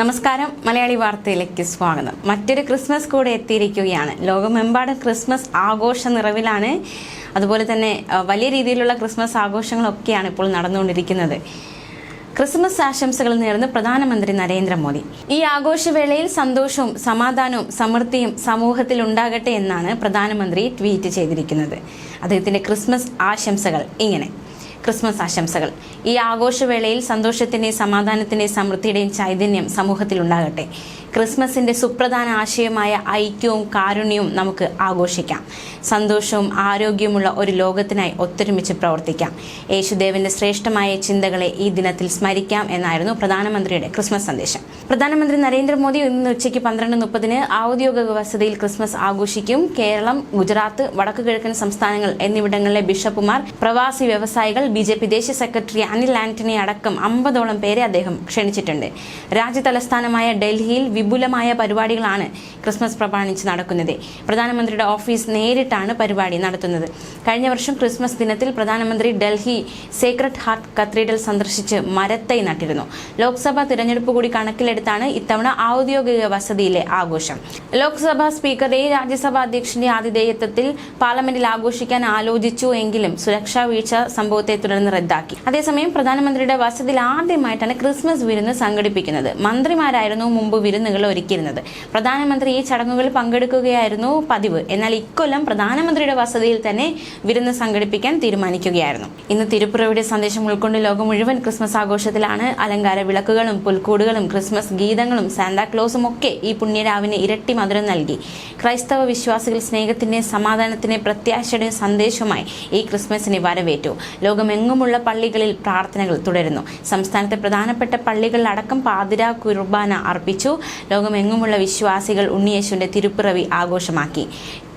നമസ്കാരം മലയാളി വാർത്തയിലേക്ക് സ്വാഗതം. മറ്റൊരു ക്രിസ്മസ് കൂടെ എത്തിയിരിക്കുകയാണ്. ലോകമെമ്പാടും ക്രിസ്മസ് ആഘോഷ നിറവിലാണ്. അതുപോലെ തന്നെ വലിയ രീതിയിലുള്ള ക്രിസ്മസ് ആഘോഷങ്ങളൊക്കെയാണ് ഇപ്പോൾ നടന്നുകൊണ്ടിരിക്കുന്നത്. ക്രിസ്മസ് ആശംസകൾ നേർന്ന് പ്രധാനമന്ത്രി നരേന്ദ്രമോദി. ഈ ആഘോഷവേളയിൽ സന്തോഷവും സമാധാനവും സമൃദ്ധിയും സമൂഹത്തിൽ ഉണ്ടാകട്ടെ എന്നാണ് പ്രധാനമന്ത്രി ട്വീറ്റ് ചെയ്തിരിക്കുന്നത്. അദ്ദേഹത്തിന്റെ ക്രിസ്മസ് ആശംസകൾ ഇങ്ങനെ. ക്രിസ്മസ് ആശംസകൾ. ഈ ആഘോഷവേളയിൽ സന്തോഷത്തിന്റെയും സമാധാനത്തിന്റെയും സമൃദ്ധിയുടെയും ചൈതന്യം സമൂഹത്തിൽ ക്രിസ്മസിന്റെ സുപ്രധാന ആശയമായ ഐക്യവും കാരുണ്യവും നമുക്ക് ആഘോഷിക്കാം. സന്തോഷവും ആരോഗ്യവുമുള്ള ഒരു ലോകത്തിനായി ഒത്തൊരുമിച്ച് പ്രവർത്തിക്കാം. യേശുദേവന്റെ ശ്രേഷ്ഠമായ ചിന്തകളെ ഈ ദിനത്തിൽ സ്മരിക്കാം എന്നായിരുന്നു പ്രധാനമന്ത്രിയുടെ ക്രിസ്മസ് സന്ദേശം. പ്രധാനമന്ത്രി നരേന്ദ്രമോദി ഇന്ന് ഉച്ചയ്ക്ക് പന്ത്രണ്ട് മുപ്പതിന് ഔദ്യോഗിക വസതിയിൽ ക്രിസ്മസ് ആഘോഷിക്കും. കേരളം ഗുജറാത്ത് വടക്കു കിഴക്കൻ സംസ്ഥാനങ്ങൾ എന്നിവിടങ്ങളിലെ ബിഷപ്പുമാർ പ്രവാസി വ്യവസായികൾ ബി ജെ പി ദേശീയ സെക്രട്ടറി അനിൽ ആന്റണി അടക്കം അമ്പതോളം പേരെ അദ്ദേഹം ക്ഷണിച്ചിട്ടുണ്ട്. രാജ്യതലസ്ഥാനമായ ഡൽഹിയിൽ വിപുലമായ പരിപാടികളാണ് ക്രിസ്മസ് പ്രമാണിച്ച് നടക്കുന്നത്. പ്രധാനമന്ത്രിയുടെ ഓഫീസ് നേരിട്ടാണ് പരിപാടി നടത്തുന്നത്. കഴിഞ്ഞ വർഷം ക്രിസ്മസ് ദിനത്തിൽ പ്രധാനമന്ത്രി ഡൽഹി സേക്രഡ് ഹാർട്ട് കത്തീഡ്രൽ സന്ദർശിച്ച് മരത്തൈ നട്ടിരുന്നു. ലോക്സഭാ തിരഞ്ഞെടുപ്പ് കൂടി കണക്കിലെടുത്താണ് ഇത്തവണ ഔദ്യോഗിക വസതിയിലെ ആഘോഷം. ലോക്സഭാ സ്പീക്കറെ രാജ്യസഭാ അധ്യക്ഷന്റെ ആതിഥേയത്വത്തിൽ പാർലമെന്റിൽ ആഘോഷിക്കാൻ ആലോചിച്ചു എങ്കിലും സുരക്ഷാ വീഴ്ച സംഭവത്തെ തുടർന്ന് റദ്ദാക്കി. അതേസമയം പ്രധാനമന്ത്രിയുടെ വസതിയിൽ ആദ്യമായിട്ടാണ് ക്രിസ്മസ് വിരുന്ന് സംഘടിപ്പിക്കുന്നത്. മന്ത്രിമാരായിരുന്നു മുമ്പ് വിരുന്നുകൾ ഒരുക്കിയിരുന്നത്. പ്രധാനമന്ത്രി ഈ ചടങ്ങുകളിൽ പങ്കെടുക്കുകയായിരുന്നു പതിവ്. എന്നാൽ ഇക്കൊല്ലം പ്രധാനമന്ത്രിയുടെ വസതിയിൽ തന്നെ വിരുന്ന് സംഘടിപ്പിക്കാൻ തീരുമാനിക്കുകയായിരുന്നു. ഇന്ന് തിരുപ്പുറയുടെ സന്ദേശം ഉൾക്കൊണ്ട് ലോകം മുഴുവൻ ക്രിസ്മസ് ആഘോഷത്തിലാണ് അലങ്കാര വിളക്കുകളും പുൽക്കൂടുകളും ക്രിസ്മസ് ഗീതങ്ങളും സാന്താക്ലോസും ഒക്കെ ഈ പുണ്യരാവിന് ഇരട്ടി മധുരം നൽകി. ക്രൈസ്തവ വിശ്വാസികൾ സ്നേഹത്തിന്റെ സമാധാനത്തിന്റെ പ്രത്യാശയുടെ സന്ദേശമായി ഈ ക്രിസ്മസിനെ വരവേറ്റു. ലോകമെങ്ങുമുള്ള പള്ളികളിൽ പ്രാർത്ഥനകൾ തുടരുന്നു. സംസ്ഥാനത്തെ പ്രധാനപ്പെട്ട പള്ളികളിലടക്കം പാതിര കുർബാന അർപ്പിച്ചു. ലോകമെങ്ങുമുള്ള വിശ്വാസികൾ ഉണ്ണിയേശുവിന്റെ തിരുപ്പിറവി ആഘോഷമാക്കി.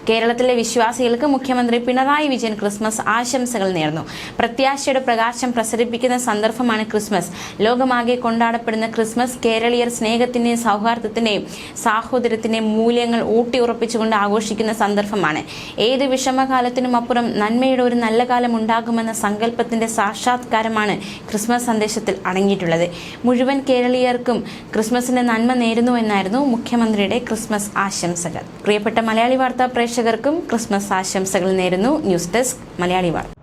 കേരളത്തിലെ വിശ്വാസികൾക്ക് മുഖ്യമന്ത്രി പിണറായി വിജയൻ ക്രിസ്മസ് ആശംസകൾ നേർന്നു. പ്രത്യാശയുടെ പ്രകാശം പ്രസരിപ്പിക്കുന്ന സന്ദർഭമാണ് ക്രിസ്മസ്. ലോകമാകെ കൊണ്ടാടപ്പെടുന്ന ക്രിസ്മസ് കേരളീയർ സ്നേഹത്തിന്റെയും സൗഹാർദ്ദത്തിന്റെയും സാഹോദര്യത്തിന്റെയും മൂല്യങ്ങൾ ഊട്ടിയുറപ്പിച്ചുകൊണ്ട് ആഘോഷിക്കുന്ന സന്ദർഭമാണ്. ഏത് വിഷമകാലത്തിനും അപ്പുറം നന്മയുടെ ഒരു നല്ല കാലം ഉണ്ടാകുമെന്ന സങ്കല്പത്തിന്റെ സാക്ഷാത്കാരമാണ് ക്രിസ്മസ് സന്ദേശത്തിൽ അടങ്ങിയിട്ടുള്ളത്. മുഴുവൻ കേരളീയർക്കും ക്രിസ്മസിന്റെ നന്മ നേരുന്നു എന്നായിരുന്നു മുഖ്യമന്ത്രിയുടെ ക്രിസ്മസ് ആശംസകൾ. പ്രിയപ്പെട്ട മലയാളി വാർത്താ പ്രേക്ഷകർക്കും ക്രിസ്മസ് ആശംസകൾ നേരുന്നു. ന്യൂസ് ഡെസ്ക് മലയാളി വാർത്ത.